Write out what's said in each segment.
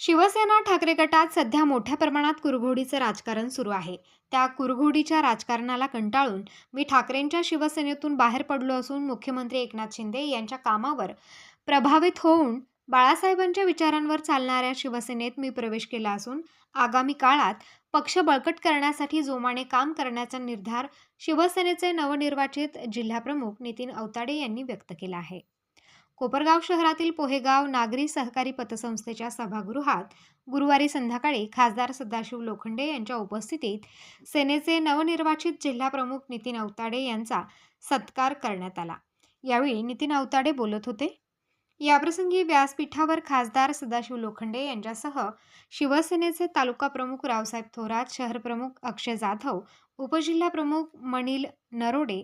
शिवसेना ठाकरे गटात सध्या मोठ्या प्रमाणात कुरघोडीचं राजकारण सुरू आहे. त्या कुरघोडीच्या राजकारणाला कंटाळून मी ठाकरेंच्या शिवसेनेतून बाहेर पडलो असून मुख्यमंत्री एकनाथ शिंदे यांच्या कामावर प्रभावित होऊन बाळासाहेबांच्या विचारांवर चालणाऱ्या शिवसेनेत मी प्रवेश केला असून आगामी काळात पक्ष बळकट करण्यासाठी जोमाने काम करण्याचा निर्धार शिवसेनेचे नवनिर्वाचित जिल्हाप्रमुख नितीन अवताडे यांनी व्यक्त केला आहे. कोपरगाव शहरातील पोहेगाव नागरी सहकारी पतसंस्थेच्या सभागृहात गुरुवारी संध्याकाळी खासदार सदाशिव लोखंडे यांच्या उपस्थितीत सेनेचे नवनिर्वाचित जिल्हाप्रमुख नितीन अवताडे यांचा सत्कार करण्यात आला. यावेळी नितीन अवताडे बोलत होते. याप्रसंगी व्यासपीठावर खासदार सदाशिव लोखंडे यांच्यासह शिवसेनेचे तालुका प्रमुख रावसाहेब थोरात शहर प्रमुख अक्षय जाधव उपजिल्हा प्रमुख मणिल नरोडे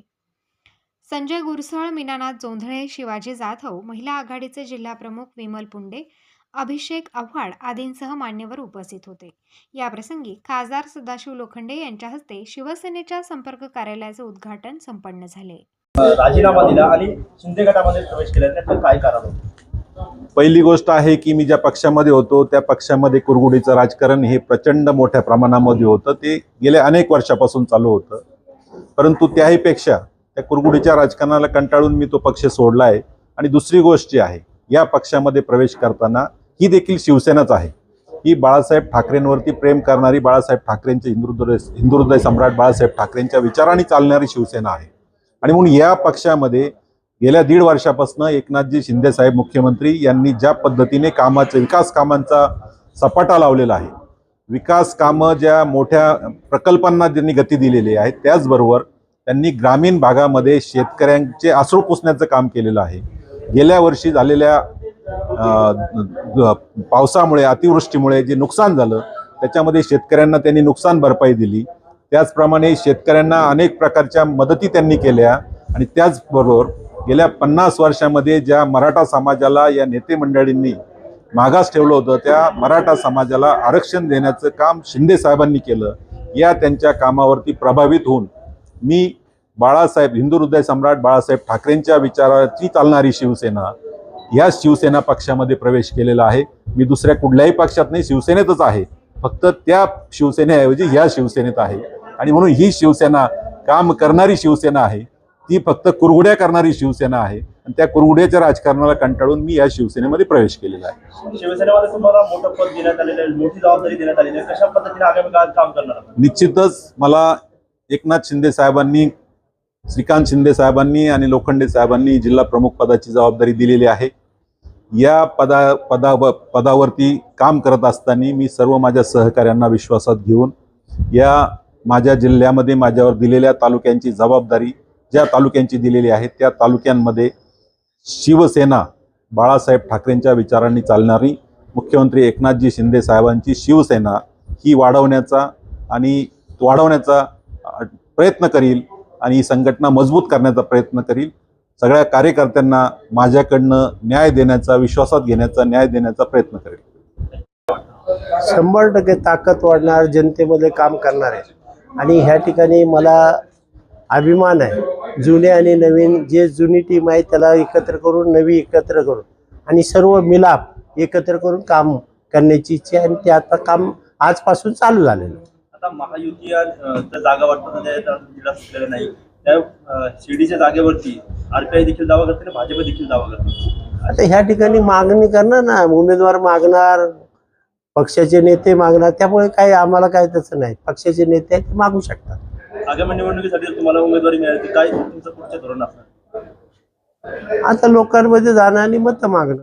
संजय गुरसळ मीनानाथ जोंधळे शिवाजी जाधव महिला आघाडीचे जिल्हाप्रमुख विमल पुंडे अभिषेक आव्हाड आदींसह मान्यवर उपस्थित होते. याप्रसंगी खासदार सदाशिव लोखंडे यांच्या हस्ते शिवसेनेच्या संपर्क कार्यालयाचे उद्घाटन संपन्न झाले. राजीनामा दिला आणि शिंदे गटामध्ये प्रवेश केला. काय कारण होतं? पहिली गोष्ट आहे की मी ज्या पक्षामध्ये होतो त्या पक्षामध्ये कुरगुडीचं राजकारण हे प्रचंड मोठ्या प्रमाणामध्ये होतं. ते गेल्या अनेक वर्षापासून चालू होतं. परंतु त्याहीपेक्षा त्या कुरगुडीच्या राजकारणाला कंटाळून मी तो पक्ष सोडला आहे आणि दुसरी गोष्ट जी आहे या पक्षामध्ये प्रवेश करताना ही देखील शिवसेनाच आहे. ही बाळासाहेब ठाकरेंवरती प्रेम करणारी बाळासाहेब ठाकरेंचे हिंदुहृदय हिंदुहृदय सम्राट बाळासाहेब ठाकरेंच्या विचारांनी चालणारी शिवसेना आहे. आणि म्हणून या पक्षामध्ये गेल्या दीड वर्षापासून एकनाथजी शिंदेसाहेब मुख्यमंत्री यांनी ज्या पद्धतीने कामाचे विकास कामांचा सपाटा लावलेला आहे विकास कामं ज्या मोठ्या प्रकल्पांना ज्यांनी गती दिलेली आहे त्याचबरोबर त्यांनी ग्रामीण भागामध्ये शेतकऱ्यांचे आसरू पुसण्याचं काम केलेलं आहे. गेल्या वर्षी झालेल्या पावसामुळे अतिवृष्टीमुळे जे नुकसान झालं त्याच्यामध्ये शेतकऱ्यांना त्यांनी नुकसान भरपाई दिली. त्याचप्रमाणे शेतकऱ्यांना अनेक प्रकारच्या मदती त्यांनी केल्या आणि त्याचबरोबर गेल्या पन्नास वर्षामध्ये ज्या मराठा समाजाला या नेते मंडळींनी मागास ठेवलं होतं त्या मराठा समाजाला आरक्षण देण्याचं काम शिंदे साहेबांनी केलं. या त्यांच्या कामावरती प्रभावित होऊन मी बाळासाहेब हिंदू हृदय सम्राट बाळासाहेब ठाकरेंच्या विचाराची चालणारी शिवसेना या शिवसेना पक्षामध्ये प्रवेश केलेला आहे. मी दुसऱ्या कुठल्याही पक्षात नाही शिवसेनेतच आहे. फक्त त्या शिवसेनेऐवजी या शिवसेनेत आहे. आणि म्हणून ही शिवसेना काम करणारी शिवसेना आहे. ती फक्त कुरघुड्या करणारी शिवसेना आहे. आणि त्या कुरघुड्याच्या राजकारणाला कंटाळून मी या शिवसेनेमध्ये प्रवेश केलेला आहे. शिवसेनेमध्ये तुम्हाला मोठं पद देण्यात आलेलं आहे मोठी जबाबदारी देण्यात आलेली आहे. कशा पद्धतीने आगामी काळात काम करणार? निश्चितच मला एकनाथ शिंदे साहेबांनी श्रीकांत शिंदे साहेबांनी आणि लोखंडे साहेबांनी जिल्हा प्रमुख पदाची जबाबदारी दिलेली आहे. या पदा पदा पदावरती काम करत असताना मी सर्व माझ्या सहकाऱ्यांना विश्वासात घेऊन या माझ्या जिल्ह्यामध्ये माझ्यावर दिलेल्या तालुक्यांची जबाबदारी ज्या तालुक्यांची दिलेली आहे त्या तालुक्यांमध्ये शिवसेना बाळासाहेब ठाकरेंच्या विचारांनी चालणारी मुख्यमंत्री एकनाथजी शिंदे साहेबांची शिवसेना ही वाढवण्याचा आणि वाढवण्याचा प्रयत्न करील आणि ही संघटना मजबूत करण्याचा प्रयत्न करील. सगळ्या कार्यकर्त्यांना माझ्याकडनं न्याय देण्याचा विश्वासात घेण्याचा न्याय देण्याचा प्रयत्न करेल. शंभर टक्के ताकद वाढणार जनतेमध्ये काम करणार आहे. आणि ह्या ठिकाणी मला अभिमान आहे. जुने आणि नवीन जे जुनी टीम आहे त्याला एकत्र करून नवी एकत्र करून आणि सर्व मिलाप एकत्र करून काम करण्याची इच्छा आहे. आणि ते आता काम आजपासून चालू झालेलं आहे. आता महायुती जागा सुटलेल्या नाही. त्या शिर्डीच्या जागेवरती आरपीआय देखील दावा करते भाजप देखील दावा करते आता ह्या ठिकाणी मागणी करणार ना उमेदवार मागणार पक्षाचे नेते मागणार त्यामुळे काय आम्हाला काय तसं नाही. पक्षाचे नेते मागू शकतात. आगामी निवडणुकीसाठी तुम्हाला उमेदवारी मिळाली काय तुमचं पुढचं धोरण असणार? आता लोकांमध्ये जाणं आणि मतं मागणं.